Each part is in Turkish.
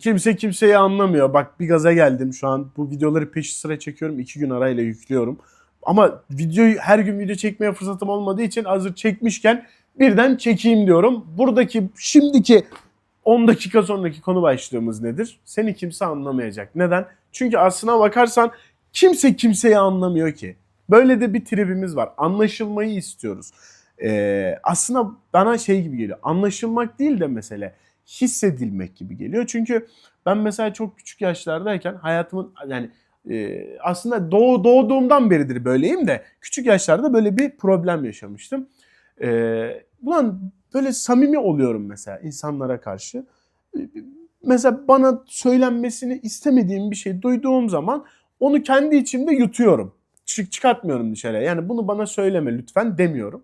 Kimse kimseyi anlamıyor. Bak bir gaza geldim şu an. Bu videoları peşi sıra çekiyorum. iki gün arayla yüklüyorum. Ama videoyu her gün video çekmeye fırsatım olmadığı için hazır çekmişken birden çekeyim diyorum. Buradaki şimdiki 10 dakika sonraki konu başlığımız nedir? Seni kimse anlamayacak. Neden? Çünkü aslına bakarsan kimse kimseyi anlamıyor ki. Böyle de bir tribimiz var. Anlaşılmayı istiyoruz. Ee, aslında bana şey gibi geliyor. Anlaşılmak değil de mesele hissedilmek gibi geliyor. Çünkü ben mesela çok küçük yaşlardayken hayatımın yani e, aslında doğ, doğduğumdan beridir böyleyim de küçük yaşlarda böyle bir problem yaşamıştım. E, ulan böyle samimi oluyorum mesela insanlara karşı. E, Mesela bana söylenmesini istemediğim bir şey duyduğum zaman onu kendi içimde yutuyorum. Çık çıkartmıyorum dışarıya. Yani bunu bana söyleme lütfen demiyorum.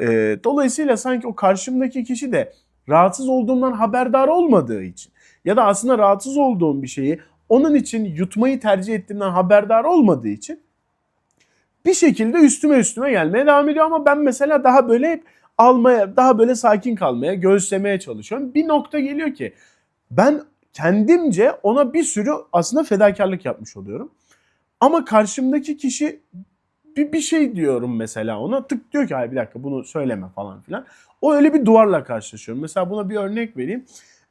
E, dolayısıyla sanki o karşımdaki kişi de rahatsız olduğumdan haberdar olmadığı için ya da aslında rahatsız olduğum bir şeyi onun için yutmayı tercih ettiğimden haberdar olmadığı için bir şekilde üstüme üstüme gelmeye devam ediyor ama ben mesela daha böyle hep almaya, daha böyle sakin kalmaya, göğüslemeye çalışıyorum. Bir nokta geliyor ki ben kendimce ona bir sürü aslında fedakarlık yapmış oluyorum. Ama karşımdaki kişi bir, bir şey diyorum mesela ona tık diyor ki hayır bir dakika bunu söyleme falan filan. O öyle bir duvarla karşılaşıyorum. Mesela buna bir örnek vereyim.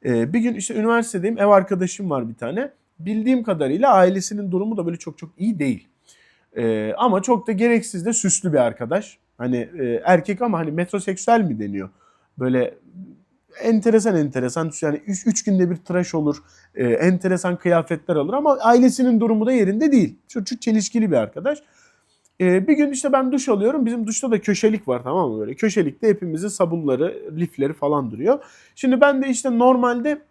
Ee, bir gün işte üniversitedeyim ev arkadaşım var bir tane. Bildiğim kadarıyla ailesinin durumu da böyle çok çok iyi değil. Ee, ama çok da gereksiz de süslü bir arkadaş. Hani e, erkek ama hani metroseksüel mi deniyor? Böyle enteresan enteresan yani 3 günde bir tıraş olur. e, enteresan kıyafetler alır ama ailesinin durumu da yerinde değil. Çocuk çelişkili bir arkadaş. Ee, bir gün işte ben duş alıyorum. Bizim duşta da köşelik var tamam mı böyle. Köşelikte hepimizin sabunları, lifleri falan duruyor. Şimdi ben de işte normalde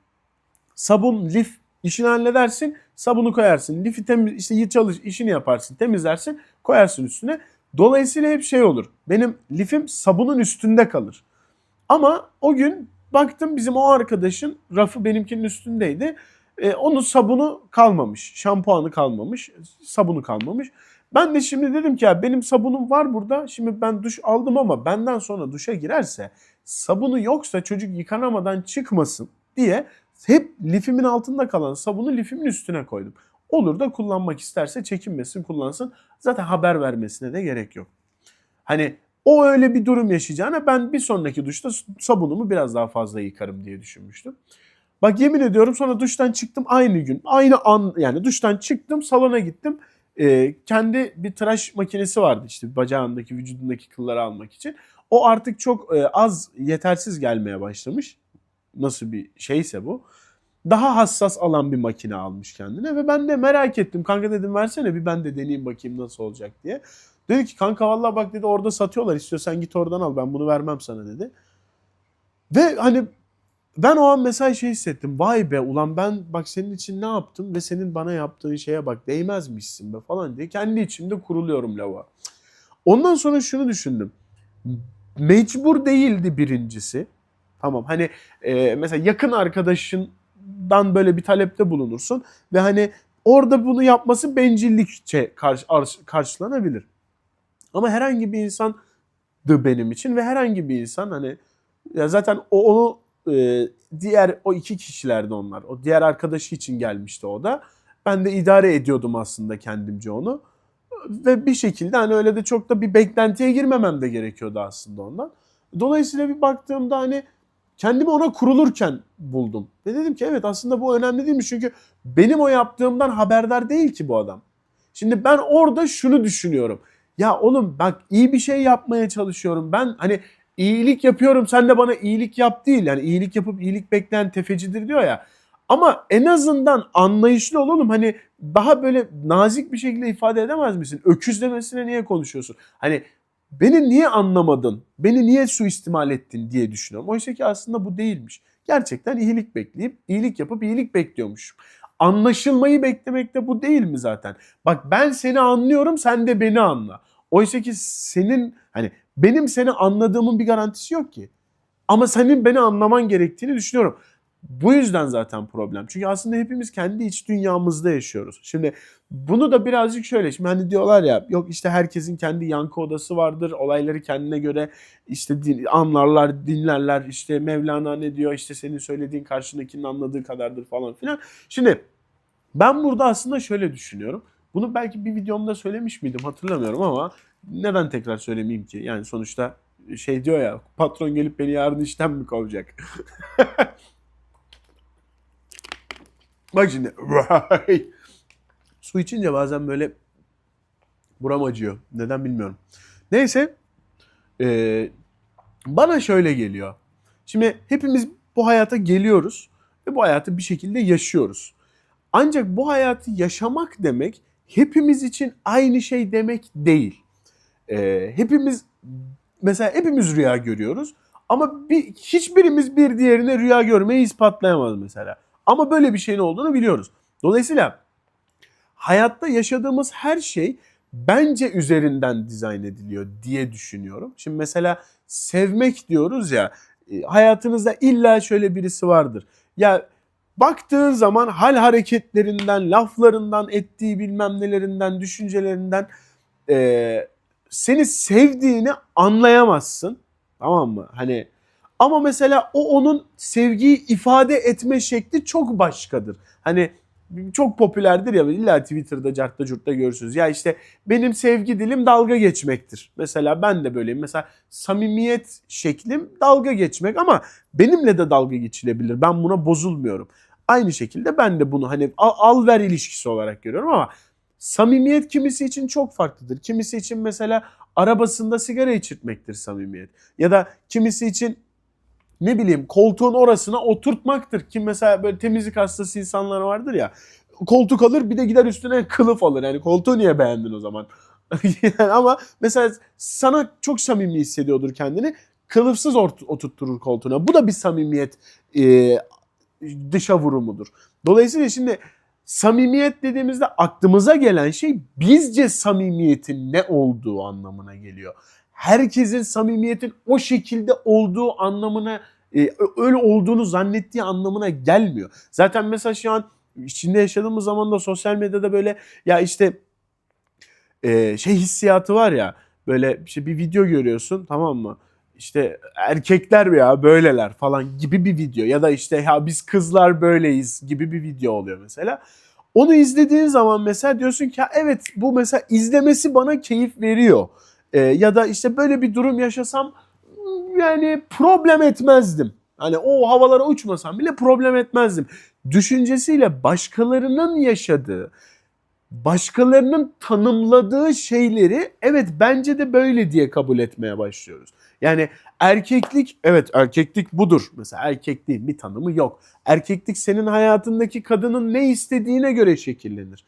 sabun, lif işini halledersin. Sabunu koyarsın. Lifi temiz, işte çalış, işini yaparsın, temizlersin, koyarsın üstüne. Dolayısıyla hep şey olur. Benim lifim sabunun üstünde kalır. Ama o gün baktım bizim o arkadaşın rafı benimkinin üstündeydi. Ee, onun sabunu kalmamış, şampuanı kalmamış, sabunu kalmamış. Ben de şimdi dedim ki ya benim sabunum var burada. Şimdi ben duş aldım ama benden sonra duşa girerse sabunu yoksa çocuk yıkanamadan çıkmasın diye hep lifimin altında kalan sabunu lifimin üstüne koydum. Olur da kullanmak isterse çekinmesin kullansın. Zaten haber vermesine de gerek yok. Hani o öyle bir durum yaşayacağına ben bir sonraki duşta sabunumu biraz daha fazla yıkarım diye düşünmüştüm. Bak yemin ediyorum sonra duştan çıktım aynı gün. Aynı an yani duştan çıktım salona gittim. Ee, kendi bir tıraş makinesi vardı işte bacağındaki vücudundaki kılları almak için. O artık çok e, az yetersiz gelmeye başlamış. Nasıl bir şeyse bu. Daha hassas alan bir makine almış kendine ve ben de merak ettim. Kanka dedim versene bir ben de deneyeyim bakayım nasıl olacak diye. Dedi ki kanka vallahi bak dedi orada satıyorlar istiyorsan git oradan al ben bunu vermem sana dedi. Ve hani ben o an mesela şey hissettim. Vay be ulan ben bak senin için ne yaptım ve senin bana yaptığın şeye bak değmezmişsin be falan diye kendi içimde kuruluyorum lava. Ondan sonra şunu düşündüm. Mecbur değildi birincisi. Tamam hani e, mesela yakın arkadaşından böyle bir talepte bulunursun ve hani orada bunu yapması bencillikçe karşı, karşılanabilir. Ama herhangi bir insan benim için ve herhangi bir insan hani ya zaten o e, diğer o iki kişilerdi onlar. O diğer arkadaşı için gelmişti o da. Ben de idare ediyordum aslında kendimce onu. Ve bir şekilde hani öyle de çok da bir beklentiye girmemem de gerekiyordu aslında ondan. Dolayısıyla bir baktığımda hani kendimi ona kurulurken buldum. Ve dedim ki evet aslında bu önemli değilmiş. Çünkü benim o yaptığımdan haberdar değil ki bu adam. Şimdi ben orada şunu düşünüyorum. Ya oğlum bak iyi bir şey yapmaya çalışıyorum. Ben hani iyilik yapıyorum sen de bana iyilik yap değil. Yani iyilik yapıp iyilik bekleyen tefecidir diyor ya. Ama en azından anlayışlı olalım. Hani daha böyle nazik bir şekilde ifade edemez misin? Öküz demesine niye konuşuyorsun? Hani beni niye anlamadın? Beni niye suistimal ettin diye düşünüyorum. Oysa ki aslında bu değilmiş. Gerçekten iyilik bekleyip iyilik yapıp iyilik bekliyormuşum. Anlaşılmayı beklemek de bu değil mi zaten? Bak ben seni anlıyorum sen de beni anla. Oysa ki senin hani benim seni anladığımın bir garantisi yok ki. Ama senin beni anlaman gerektiğini düşünüyorum. Bu yüzden zaten problem. Çünkü aslında hepimiz kendi iç dünyamızda yaşıyoruz. Şimdi bunu da birazcık şöyle. Şimdi hani diyorlar ya yok işte herkesin kendi yankı odası vardır. Olayları kendine göre işte din, anlarlar, dinlerler. İşte Mevlana ne diyor? işte senin söylediğin karşındakinin anladığı kadardır falan filan. Şimdi ben burada aslında şöyle düşünüyorum. Bunu belki bir videomda söylemiş miydim hatırlamıyorum ama neden tekrar söylemeyeyim ki? Yani sonuçta şey diyor ya patron gelip beni yarın işten mi kovacak? Bak şimdi su içince bazen böyle buram acıyor. Neden bilmiyorum. Neyse ee, bana şöyle geliyor. Şimdi hepimiz bu hayata geliyoruz ve bu hayatı bir şekilde yaşıyoruz. Ancak bu hayatı yaşamak demek hepimiz için aynı şey demek değil. Ee, hepimiz mesela hepimiz rüya görüyoruz ama bir, hiçbirimiz bir diğerine rüya görmeyi ispatlayamaz mesela. Ama böyle bir şeyin olduğunu biliyoruz. Dolayısıyla hayatta yaşadığımız her şey bence üzerinden dizayn ediliyor diye düşünüyorum. Şimdi mesela sevmek diyoruz ya e, hayatınızda illa şöyle birisi vardır. Ya baktığın zaman hal hareketlerinden, laflarından, ettiği bilmem nelerinden, düşüncelerinden e, seni sevdiğini anlayamazsın. Tamam mı? Hani ama mesela o onun sevgiyi ifade etme şekli çok başkadır. Hani çok popülerdir ya illa Twitter'da, cartta, curtta görürsünüz. Ya işte benim sevgi dilim dalga geçmektir. Mesela ben de böyleyim. Mesela samimiyet şeklim dalga geçmek ama benimle de dalga geçilebilir. Ben buna bozulmuyorum. Aynı şekilde ben de bunu hani al, al ver ilişkisi olarak görüyorum ama samimiyet kimisi için çok farklıdır. Kimisi için mesela arabasında sigara içirtmektir samimiyet. Ya da kimisi için ne bileyim koltuğun orasına oturtmaktır. Kim mesela böyle temizlik hastası insanlar vardır ya. Koltuk alır bir de gider üstüne kılıf alır. Yani koltuğu niye beğendin o zaman? yani ama mesela sana çok samimi hissediyordur kendini. Kılıfsız oturtturur koltuğuna. Bu da bir samimiyet e, dışa vurumudur. Dolayısıyla şimdi samimiyet dediğimizde aklımıza gelen şey bizce samimiyetin ne olduğu anlamına geliyor herkesin samimiyetin o şekilde olduğu anlamına e, öyle olduğunu zannettiği anlamına gelmiyor. Zaten mesela şu an içinde yaşadığımız zaman da sosyal medyada böyle ya işte e, şey hissiyatı var ya böyle işte bir video görüyorsun tamam mı? İşte erkekler ya böyleler falan gibi bir video ya da işte ya biz kızlar böyleyiz gibi bir video oluyor mesela. Onu izlediğin zaman mesela diyorsun ki evet bu mesela izlemesi bana keyif veriyor. E, ya da işte böyle bir durum yaşasam yani problem etmezdim. Hani o havalara uçmasam bile problem etmezdim. Düşüncesiyle başkalarının yaşadığı, başkalarının tanımladığı şeyleri evet bence de böyle diye kabul etmeye başlıyoruz. Yani erkeklik evet erkeklik budur. Mesela erkekliğin bir tanımı yok. Erkeklik senin hayatındaki kadının ne istediğine göre şekillenir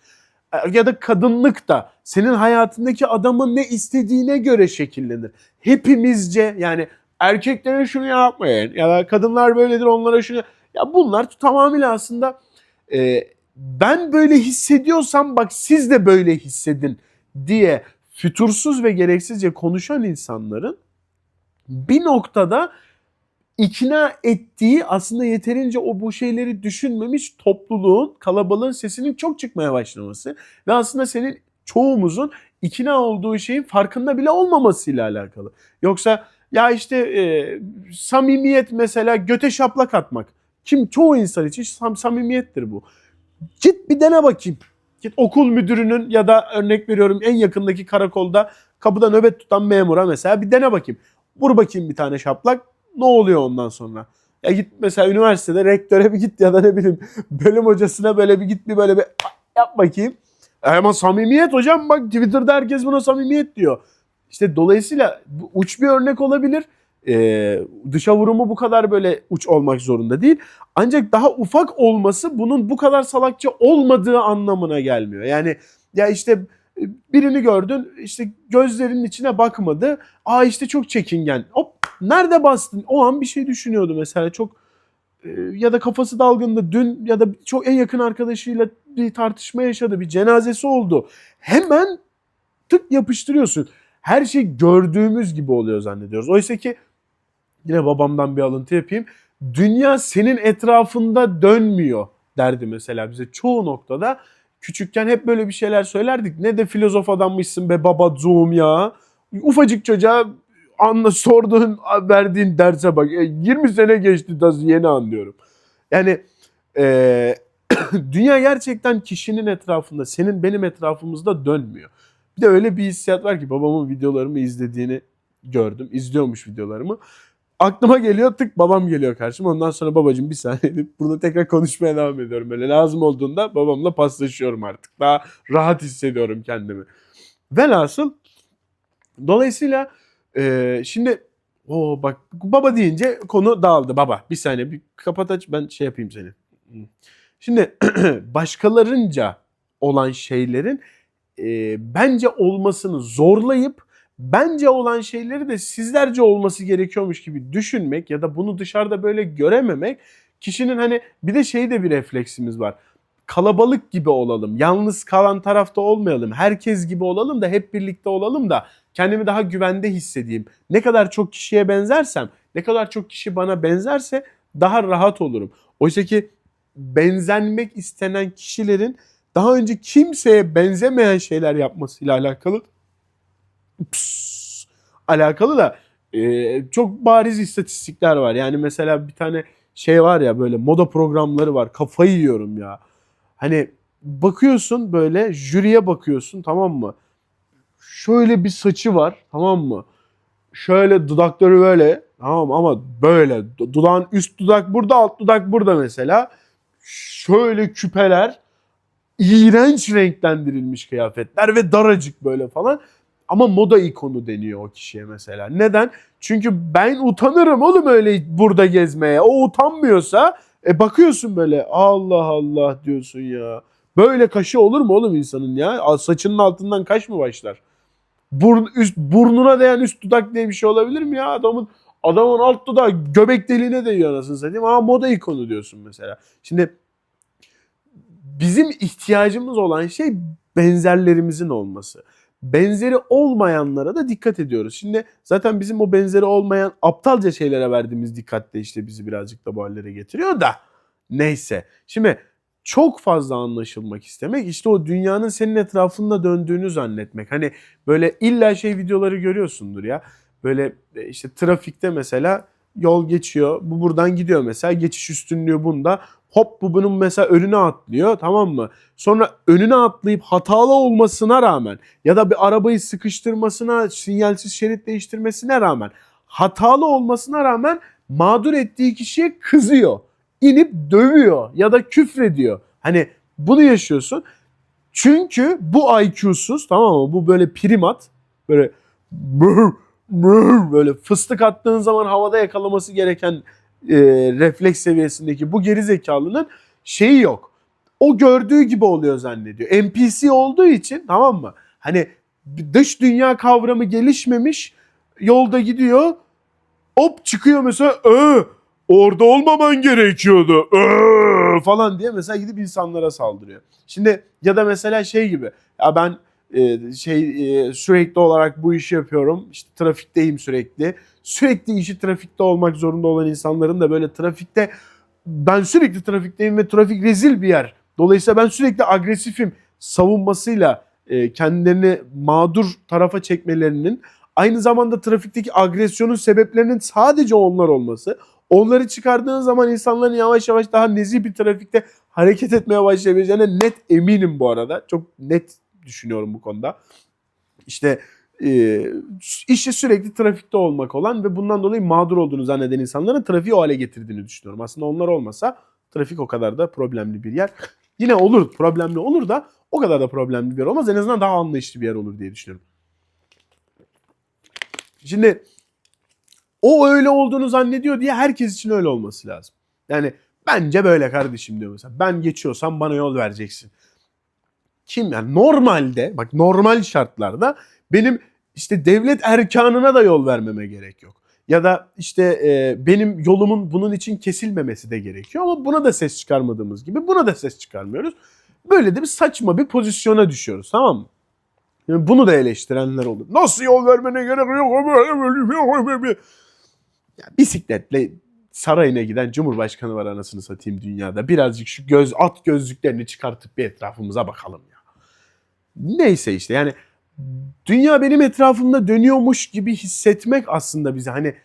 ya da kadınlık da senin hayatındaki adamın ne istediğine göre şekillenir. Hepimizce yani erkeklere şunu yapmayın ya da kadınlar böyledir onlara şunu ya bunlar tamamıyla aslında e, ben böyle hissediyorsam bak siz de böyle hissedin diye fütursuz ve gereksizce konuşan insanların bir noktada ikna ettiği aslında yeterince o bu şeyleri düşünmemiş topluluğun, kalabalığın sesinin çok çıkmaya başlaması ve aslında senin çoğumuzun ikna olduğu şeyin farkında bile olmamasıyla alakalı. Yoksa ya işte e, samimiyet mesela göte şaplak atmak. Kim çoğu insan için sam samimiyettir bu. Git bir dene bakayım. Git okul müdürünün ya da örnek veriyorum en yakındaki karakolda kapıda nöbet tutan memura mesela bir dene bakayım. Vur bakayım bir tane şaplak ne oluyor ondan sonra? Ya git mesela üniversitede rektöre bir git ya da ne bileyim bölüm hocasına böyle bir git bir böyle bir yap bakayım. E ama samimiyet hocam bak Twitter'da herkes buna samimiyet diyor. İşte dolayısıyla uç bir örnek olabilir. Ee, dışa vurumu bu kadar böyle uç olmak zorunda değil. Ancak daha ufak olması bunun bu kadar salakça olmadığı anlamına gelmiyor. Yani ya işte birini gördün işte gözlerinin içine bakmadı. Aa işte çok çekingen. Hop nerede bastın? O an bir şey düşünüyordu mesela çok e, ya da kafası dalgındı. Dün ya da çok en yakın arkadaşıyla bir tartışma yaşadı. Bir cenazesi oldu. Hemen tık yapıştırıyorsun. Her şey gördüğümüz gibi oluyor zannediyoruz. Oysa ki yine babamdan bir alıntı yapayım. dünya senin etrafında dönmüyor derdi mesela bize çoğu noktada. Küçükken hep böyle bir şeyler söylerdik. Ne de filozof adammışsın be baba zoom ya. Ufacık çocuğa anla sorduğun verdiğin derse bak. E, 20 sene geçti da yeni anlıyorum. Yani e, dünya gerçekten kişinin etrafında, senin benim etrafımızda dönmüyor. Bir de öyle bir hissiyat var ki babamın videolarımı izlediğini gördüm. İzliyormuş videolarımı. Aklıma geliyor tık babam geliyor karşıma. Ondan sonra babacığım bir saniye deyip burada tekrar konuşmaya devam ediyorum. Böyle lazım olduğunda babamla paslaşıyorum artık. Daha rahat hissediyorum kendimi. Velhasıl dolayısıyla e, şimdi o bak baba deyince konu dağıldı baba. Bir saniye bir kapat aç ben şey yapayım seni. Şimdi başkalarınca olan şeylerin e, bence olmasını zorlayıp bence olan şeyleri de sizlerce olması gerekiyormuş gibi düşünmek ya da bunu dışarıda böyle görememek kişinin hani bir de şey de bir refleksimiz var. Kalabalık gibi olalım. Yalnız kalan tarafta olmayalım. Herkes gibi olalım da hep birlikte olalım da kendimi daha güvende hissedeyim. Ne kadar çok kişiye benzersem, ne kadar çok kişi bana benzerse daha rahat olurum. Oysa ki benzenmek istenen kişilerin daha önce kimseye benzemeyen şeyler yapmasıyla alakalı Pss, alakalı da e, çok bariz istatistikler var. Yani mesela bir tane şey var ya böyle moda programları var. Kafayı yiyorum ya. Hani bakıyorsun böyle jüriye bakıyorsun tamam mı? Şöyle bir saçı var tamam mı? Şöyle dudakları böyle tamam ama böyle dudağın üst dudak burada alt dudak burada mesela. Şöyle küpeler iğrenç renklendirilmiş kıyafetler ve daracık böyle falan. Ama moda ikonu deniyor o kişiye mesela. Neden? Çünkü ben utanırım oğlum öyle burada gezmeye. O utanmıyorsa e bakıyorsun böyle Allah Allah diyorsun ya. Böyle kaşı olur mu oğlum insanın ya? Saçının altından kaş mı başlar? Burn, üst, burnuna değen üst dudak diye bir şey olabilir mi ya? Adamın adamın alt dudağı göbek deliğine değiyor anasını satayım. Ama moda ikonu diyorsun mesela. Şimdi bizim ihtiyacımız olan şey benzerlerimizin olması benzeri olmayanlara da dikkat ediyoruz. Şimdi zaten bizim o benzeri olmayan aptalca şeylere verdiğimiz dikkat de işte bizi birazcık da bu hallere getiriyor da neyse. Şimdi çok fazla anlaşılmak istemek işte o dünyanın senin etrafında döndüğünü zannetmek. Hani böyle illa şey videoları görüyorsundur ya. Böyle e, işte trafikte mesela yol geçiyor. Bu buradan gidiyor mesela. Geçiş üstünlüğü bunda. Hop bu bunun mesela önüne atlıyor tamam mı? Sonra önüne atlayıp hatalı olmasına rağmen ya da bir arabayı sıkıştırmasına, sinyalsiz şerit değiştirmesine rağmen hatalı olmasına rağmen mağdur ettiği kişiye kızıyor. İnip dövüyor ya da küfrediyor. Hani bunu yaşıyorsun. Çünkü bu IQ'suz tamam mı? Bu böyle primat böyle böyle fıstık attığın zaman havada yakalaması gereken e, refleks seviyesindeki bu geri zekalının şeyi yok. O gördüğü gibi oluyor zannediyor. NPC olduğu için tamam mı? Hani dış dünya kavramı gelişmemiş yolda gidiyor hop çıkıyor mesela ee, orada olmaman gerekiyordu ee, falan diye mesela gidip insanlara saldırıyor. Şimdi ya da mesela şey gibi ya ben e, şey e, sürekli olarak bu işi yapıyorum. İşte trafikteyim sürekli. Sürekli işi trafikte olmak zorunda olan insanların da böyle trafikte ben sürekli trafikteyim ve trafik rezil bir yer. Dolayısıyla ben sürekli agresifim savunmasıyla e, kendilerini mağdur tarafa çekmelerinin aynı zamanda trafikteki agresyonun sebeplerinin sadece onlar olması. Onları çıkardığın zaman insanların yavaş yavaş daha nezih bir trafikte hareket etmeye başlayabileceğine net eminim bu arada. Çok net düşünüyorum bu konuda. İşte e, işi sürekli trafikte olmak olan ve bundan dolayı mağdur olduğunu zanneden insanların trafiği o hale getirdiğini düşünüyorum. Aslında onlar olmasa trafik o kadar da problemli bir yer. Yine olur problemli olur da o kadar da problemli bir yer olmaz. En azından daha anlayışlı bir yer olur diye düşünüyorum. Şimdi o öyle olduğunu zannediyor diye herkes için öyle olması lazım. Yani bence böyle kardeşim diyor mesela. Ben geçiyorsam bana yol vereceksin kim yani normalde bak normal şartlarda benim işte devlet erkanına da yol vermeme gerek yok. Ya da işte e, benim yolumun bunun için kesilmemesi de gerekiyor ama buna da ses çıkarmadığımız gibi buna da ses çıkarmıyoruz. Böyle de bir saçma bir pozisyona düşüyoruz tamam mı? Yani bunu da eleştirenler olur. Nasıl yol vermene gerek yok? Ya bisikletle sarayına giden Cumhurbaşkanı var anasını satayım dünyada. Birazcık şu göz at gözlüklerini çıkartıp bir etrafımıza bakalım. Neyse işte yani dünya benim etrafımda dönüyormuş gibi hissetmek aslında bize hani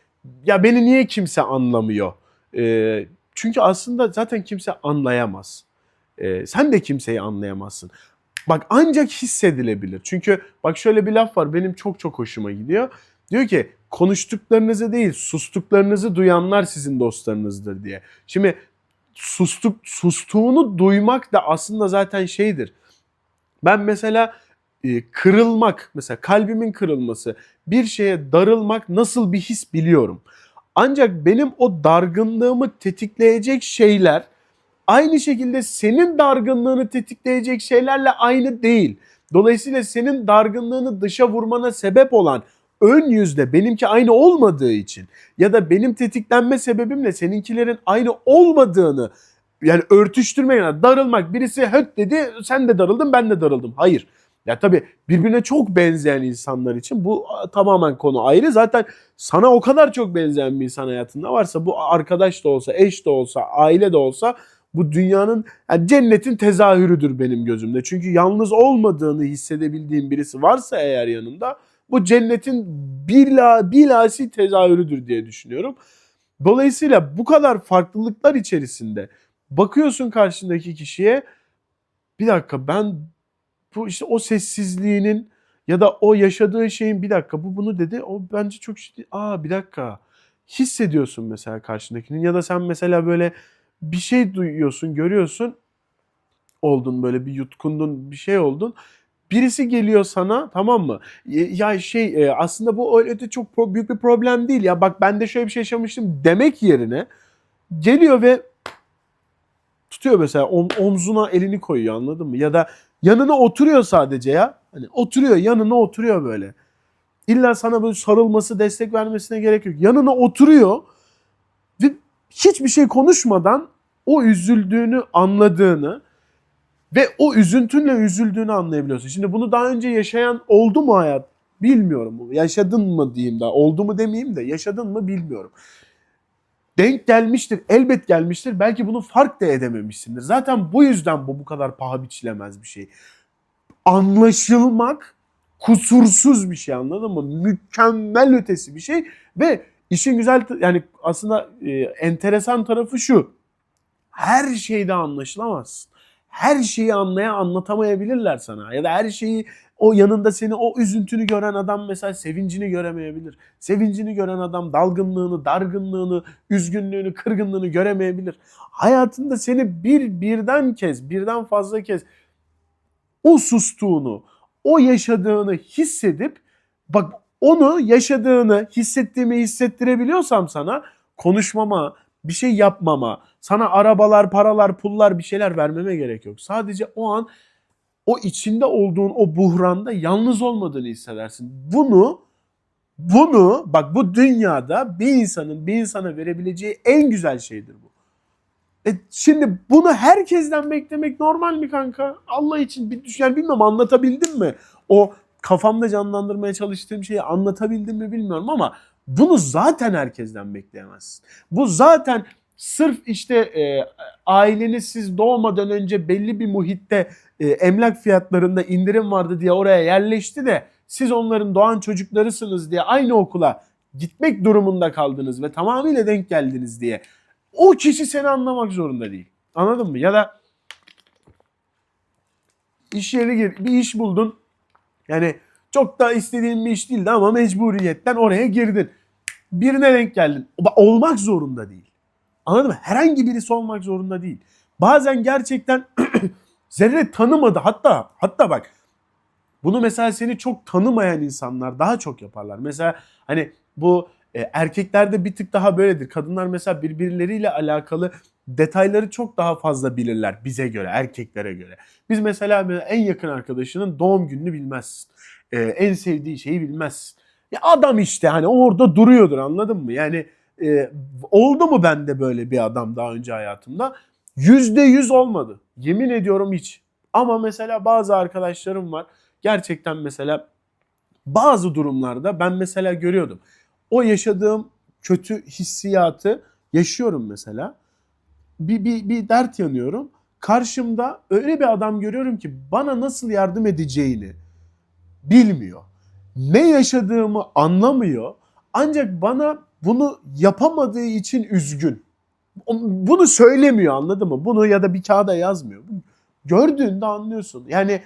ya beni niye kimse anlamıyor? Ee, çünkü aslında zaten kimse anlayamaz. Ee, sen de kimseyi anlayamazsın. Bak ancak hissedilebilir. Çünkü bak şöyle bir laf var benim çok çok hoşuma gidiyor. Diyor ki konuştuklarınızı değil sustuklarınızı duyanlar sizin dostlarınızdır diye. Şimdi sustuk sustuğunu duymak da aslında zaten şeydir. Ben mesela e, kırılmak mesela kalbimin kırılması bir şeye darılmak nasıl bir his biliyorum. Ancak benim o dargınlığımı tetikleyecek şeyler aynı şekilde senin dargınlığını tetikleyecek şeylerle aynı değil. Dolayısıyla senin dargınlığını dışa vurmana sebep olan ön yüzde benimki aynı olmadığı için ya da benim tetiklenme sebebimle seninkilerin aynı olmadığını yani örtüştürmek, yani darılmak. Birisi höt dedi, sen de darıldın, ben de darıldım. Hayır. Ya tabii birbirine çok benzeyen insanlar için bu tamamen konu ayrı. Zaten sana o kadar çok benzeyen bir insan hayatında varsa bu arkadaş da olsa, eş de olsa, aile de olsa bu dünyanın yani cennetin tezahürüdür benim gözümde. Çünkü yalnız olmadığını hissedebildiğim birisi varsa eğer yanında bu cennetin bila, bilasi tezahürüdür diye düşünüyorum. Dolayısıyla bu kadar farklılıklar içerisinde bakıyorsun karşındaki kişiye bir dakika ben bu işte o sessizliğinin ya da o yaşadığı şeyin bir dakika bu bunu dedi o bence çok değil. Aa bir dakika hissediyorsun mesela karşındakinin ya da sen mesela böyle bir şey duyuyorsun görüyorsun oldun böyle bir yutkundun bir şey oldun birisi geliyor sana tamam mı? Ya şey e, aslında bu öyle de çok büyük bir problem değil ya bak ben de şöyle bir şey yaşamıştım demek yerine geliyor ve tutuyor mesela om, omzuna elini koyuyor anladın mı? Ya da yanına oturuyor sadece ya. Hani oturuyor yanına oturuyor böyle. İlla sana böyle sarılması, destek vermesine gerek yok. Yanına oturuyor ve hiçbir şey konuşmadan o üzüldüğünü anladığını ve o üzüntünle üzüldüğünü anlayabiliyorsun. Şimdi bunu daha önce yaşayan oldu mu hayat? Bilmiyorum. Yaşadın mı diyeyim daha. Oldu mu demeyeyim de yaşadın mı bilmiyorum. Denk gelmiştir. Elbet gelmiştir. Belki bunu fark da edememişsindir. Zaten bu yüzden bu bu kadar paha biçilemez bir şey. Anlaşılmak kusursuz bir şey anladın mı? Mükemmel ötesi bir şey ve işin güzel yani aslında e, enteresan tarafı şu. Her şeyde anlaşılamazsın her şeyi anlaya anlatamayabilirler sana. Ya da her şeyi o yanında seni o üzüntünü gören adam mesela sevincini göremeyebilir. Sevincini gören adam dalgınlığını, dargınlığını, üzgünlüğünü, kırgınlığını göremeyebilir. Hayatında seni bir birden kez, birden fazla kez o sustuğunu, o yaşadığını hissedip bak onu yaşadığını, hissettiğimi hissettirebiliyorsam sana konuşmama, bir şey yapmama, sana arabalar, paralar, pullar bir şeyler vermeme gerek yok. Sadece o an o içinde olduğun o buhranda yalnız olmadığını hissedersin. Bunu bunu bak bu dünyada bir insanın bir insana verebileceği en güzel şeydir bu. E şimdi bunu herkesten beklemek normal mi kanka? Allah için bir düşün. Yani bilmiyorum anlatabildim mi? O kafamda canlandırmaya çalıştığım şeyi anlatabildim mi bilmiyorum ama bunu zaten herkesten bekleyemezsin. Bu zaten sırf işte e, aileniz siz doğmadan önce belli bir muhitte e, emlak fiyatlarında indirim vardı diye oraya yerleşti de siz onların doğan çocuklarısınız diye aynı okula gitmek durumunda kaldınız ve tamamıyla denk geldiniz diye o kişi seni anlamak zorunda değil. Anladın mı? Ya da iş yeri gir, bir iş buldun. Yani çok da istediğin bir iş değildi ama mecburiyetten oraya girdin. Birine denk geldin. Olmak zorunda değil. Anladın mı? Herhangi birisi olmak zorunda değil. Bazen gerçekten zerre tanımadı. Hatta hatta bak bunu mesela seni çok tanımayan insanlar daha çok yaparlar. Mesela hani bu e, erkeklerde bir tık daha böyledir. Kadınlar mesela birbirleriyle alakalı detayları çok daha fazla bilirler bize göre, erkeklere göre. Biz mesela en yakın arkadaşının doğum gününü bilmezsin. E, en sevdiği şeyi bilmezsin. Ya adam işte hani orada duruyordur anladın mı? Yani e, oldu mu bende böyle bir adam daha önce hayatımda? Yüzde yüz olmadı. Yemin ediyorum hiç. Ama mesela bazı arkadaşlarım var. Gerçekten mesela bazı durumlarda ben mesela görüyordum. O yaşadığım kötü hissiyatı yaşıyorum mesela. Bir, bir, bir dert yanıyorum. Karşımda öyle bir adam görüyorum ki bana nasıl yardım edeceğini bilmiyor. Ne yaşadığımı anlamıyor. Ancak bana bunu yapamadığı için üzgün. Bunu söylemiyor anladın mı? Bunu ya da bir kağıda yazmıyor. Gördüğünde anlıyorsun. Yani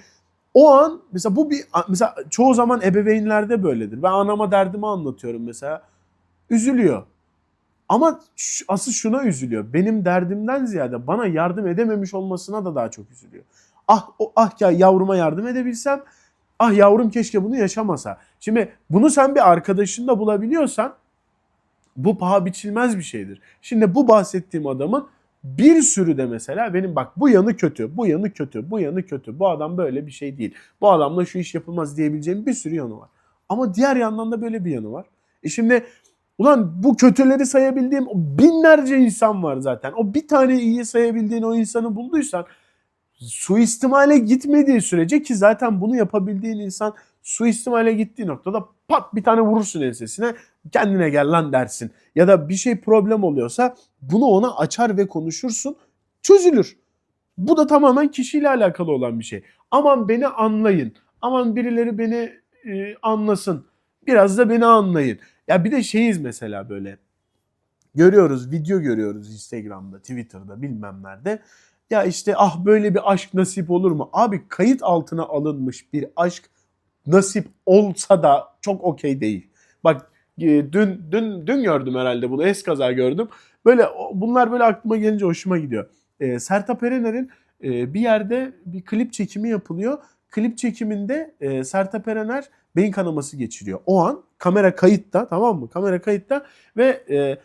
o an mesela bu bir mesela çoğu zaman ebeveynlerde böyledir. Ben anama derdimi anlatıyorum mesela. Üzülüyor. Ama asıl şuna üzülüyor. Benim derdimden ziyade bana yardım edememiş olmasına da daha çok üzülüyor. Ah o ah ya yavruma yardım edebilsem. Ah yavrum keşke bunu yaşamasa. Şimdi bunu sen bir arkadaşında bulabiliyorsan bu paha biçilmez bir şeydir. Şimdi bu bahsettiğim adamın bir sürü de mesela benim bak bu yanı kötü, bu yanı kötü, bu yanı kötü. Bu adam böyle bir şey değil. Bu adamla şu iş yapılmaz diyebileceğim bir sürü yanı var. Ama diğer yandan da böyle bir yanı var. E şimdi ulan bu kötüleri sayabildiğim binlerce insan var zaten. O bir tane iyi sayabildiğin o insanı bulduysan suistimale gitmediği sürece ki zaten bunu yapabildiğin insan suistimale gittiği noktada pat bir tane vurursun ensesine kendine gel lan dersin. Ya da bir şey problem oluyorsa bunu ona açar ve konuşursun çözülür. Bu da tamamen kişiyle alakalı olan bir şey. Aman beni anlayın. Aman birileri beni e, anlasın. Biraz da beni anlayın. Ya bir de şeyiz mesela böyle. Görüyoruz, video görüyoruz Instagram'da, Twitter'da bilmem nerede. Ya işte ah böyle bir aşk nasip olur mu? Abi kayıt altına alınmış bir aşk nasip olsa da çok okey değil. Bak e, dün dün dün gördüm herhalde bunu eskaza gördüm. Böyle bunlar böyle aklıma gelince hoşuma gidiyor. E, Sertab Erener'in e, bir yerde bir klip çekimi yapılıyor. Klip çekiminde e, Sertab Erener beyin kanaması geçiriyor. O an kamera kayıtta tamam mı? Kamera kayıtta ve e,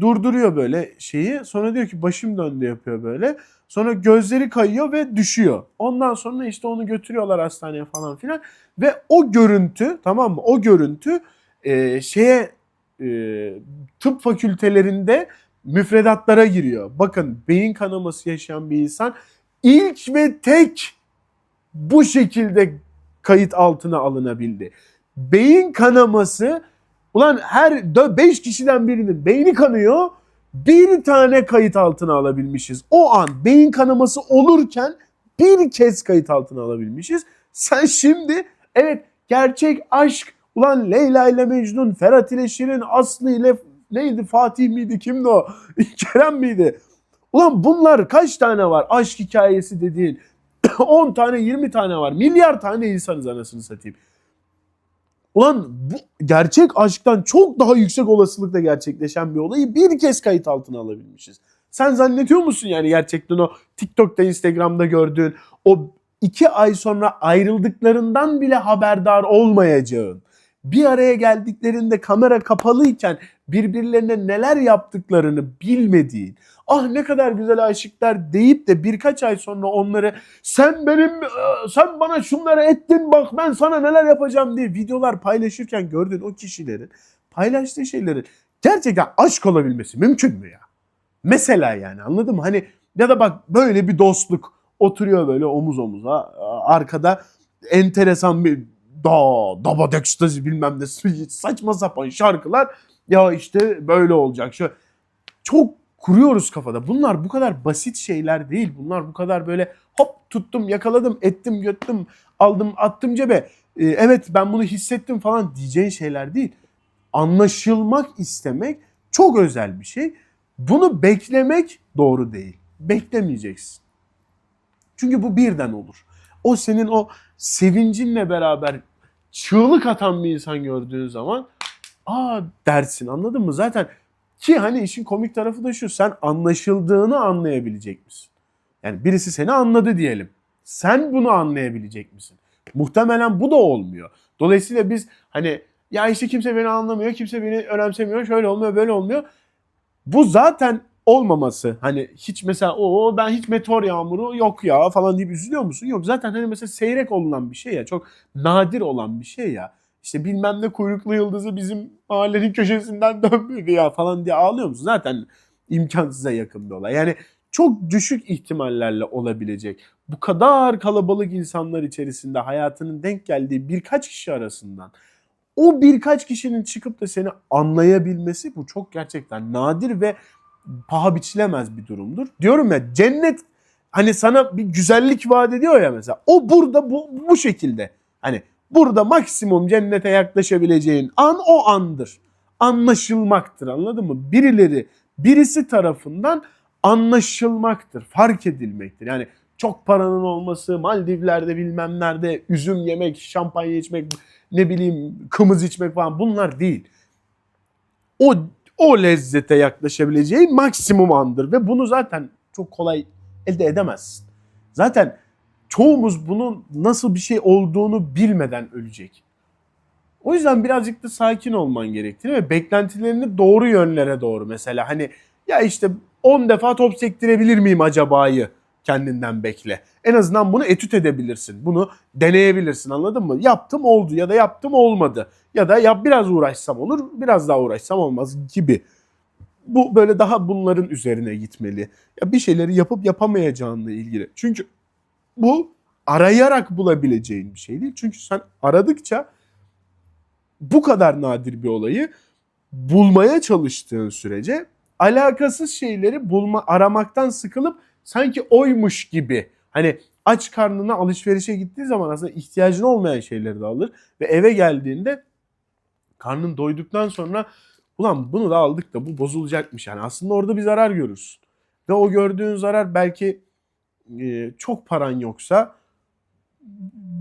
durduruyor böyle şeyi. Sonra diyor ki başım döndü yapıyor böyle. Sonra gözleri kayıyor ve düşüyor. Ondan sonra işte onu götürüyorlar hastaneye falan filan. Ve o görüntü tamam mı? O görüntü e, şeye e, tıp fakültelerinde müfredatlara giriyor. Bakın beyin kanaması yaşayan bir insan ilk ve tek bu şekilde kayıt altına alınabildi. Beyin kanaması ulan her 5 kişiden birinin beyni kanıyor bir tane kayıt altına alabilmişiz. O an beyin kanaması olurken bir kez kayıt altına alabilmişiz. Sen şimdi evet gerçek aşk ulan Leyla ile Mecnun, Ferhat ile Şirin, Aslı ile neydi Fatih miydi kimdi o? Kerem miydi? Ulan bunlar kaç tane var aşk hikayesi dediğin? 10 tane 20 tane var. Milyar tane insanız anasını satayım. Ulan bu gerçek aşktan çok daha yüksek olasılıkla gerçekleşen bir olayı bir kez kayıt altına alabilmişiz. Sen zannediyor musun yani gerçekten o TikTok'ta, Instagram'da gördüğün o iki ay sonra ayrıldıklarından bile haberdar olmayacağın, bir araya geldiklerinde kamera kapalıyken birbirlerine neler yaptıklarını bilmediğin, ah ne kadar güzel aşıklar deyip de birkaç ay sonra onları sen benim e, sen bana şunları ettin bak ben sana neler yapacağım diye videolar paylaşırken gördüğün o kişilerin paylaştığı şeylerin gerçekten aşk olabilmesi mümkün mü ya? Mesela yani anladın mı? Hani ya da bak böyle bir dostluk oturuyor böyle omuz omuza arkada enteresan bir da daba dekstazi bilmem ne saçma sapan şarkılar ya işte böyle olacak. Şöyle çok kuruyoruz kafada. Bunlar bu kadar basit şeyler değil. Bunlar bu kadar böyle hop tuttum, yakaladım, ettim, göttüm, aldım, attım cebe. Ee, evet ben bunu hissettim falan diyeceğin şeyler değil. Anlaşılmak istemek çok özel bir şey. Bunu beklemek doğru değil. Beklemeyeceksin. Çünkü bu birden olur. O senin o sevincinle beraber çığlık atan bir insan gördüğün zaman aa dersin anladın mı? Zaten ki hani işin komik tarafı da şu sen anlaşıldığını anlayabilecek misin? Yani birisi seni anladı diyelim. Sen bunu anlayabilecek misin? Muhtemelen bu da olmuyor. Dolayısıyla biz hani ya işte kimse beni anlamıyor, kimse beni önemsemiyor, şöyle olmuyor, böyle olmuyor. Bu zaten olmaması. Hani hiç mesela o ben hiç meteor yağmuru yok ya falan deyip üzülüyor musun? Yok zaten hani mesela seyrek olunan bir şey ya. Çok nadir olan bir şey ya. İşte bilmem ne kuyruklu yıldızı bizim mahallenin köşesinden dönmedi ya falan diye ağlıyor musun? Zaten imkansıza yakın bir olay. Yani çok düşük ihtimallerle olabilecek. Bu kadar kalabalık insanlar içerisinde hayatının denk geldiği birkaç kişi arasından o birkaç kişinin çıkıp da seni anlayabilmesi bu çok gerçekten nadir ve paha biçilemez bir durumdur. Diyorum ya cennet hani sana bir güzellik vaat ediyor ya mesela. O burada bu, bu şekilde. Hani burada maksimum cennete yaklaşabileceğin an o andır. Anlaşılmaktır anladın mı? Birileri birisi tarafından anlaşılmaktır, fark edilmektir. Yani çok paranın olması, Maldivler'de bilmem nerede üzüm yemek, şampanya içmek, ne bileyim kımız içmek falan bunlar değil. O o lezzete yaklaşabileceğin maksimum andır ve bunu zaten çok kolay elde edemezsin. Zaten çoğumuz bunun nasıl bir şey olduğunu bilmeden ölecek. O yüzden birazcık da sakin olman gerektiğini ve beklentilerini doğru yönlere doğru mesela hani ya işte 10 defa top sektirebilir miyim acaba'yı kendinden bekle. En azından bunu etüt edebilirsin. Bunu deneyebilirsin anladın mı? Yaptım oldu ya da yaptım olmadı. Ya da ya biraz uğraşsam olur, biraz daha uğraşsam olmaz gibi. Bu böyle daha bunların üzerine gitmeli. Ya bir şeyleri yapıp yapamayacağınla ilgili. Çünkü bu arayarak bulabileceğin bir şey değil. Çünkü sen aradıkça bu kadar nadir bir olayı bulmaya çalıştığın sürece alakasız şeyleri bulma aramaktan sıkılıp sanki oymuş gibi hani aç karnına alışverişe gittiği zaman aslında ihtiyacın olmayan şeyleri de alır ve eve geldiğinde karnın doyduktan sonra ulan bunu da aldık da bu bozulacakmış yani aslında orada bir zarar görürsün. Ve o gördüğün zarar belki e, çok paran yoksa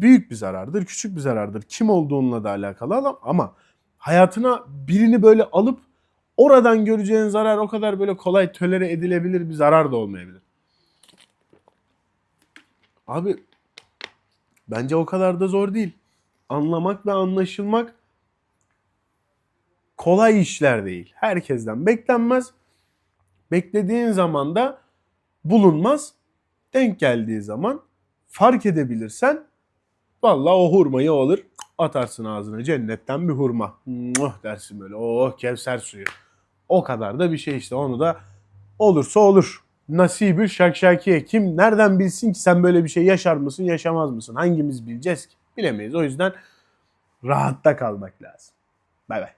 büyük bir zarardır, küçük bir zarardır. Kim olduğunla da alakalı ama- hayatına birini böyle alıp oradan göreceğin zarar o kadar böyle kolay tölere edilebilir bir zarar da olmayabilir. Abi bence o kadar da zor değil. Anlamak ve anlaşılmak kolay işler değil. Herkesten beklenmez. Beklediğin zaman da bulunmaz. Denk geldiği zaman fark edebilirsen vallahi o hurmayı alır atarsın ağzına cennetten bir hurma. Muh dersin böyle oh kevser suyu. O kadar da bir şey işte onu da olursa olur. Nasibü şakşakiye. Kim nereden bilsin ki sen böyle bir şey yaşar mısın yaşamaz mısın? Hangimiz bileceğiz ki? Bilemeyiz. O yüzden rahatta kalmak lazım. Bay bay.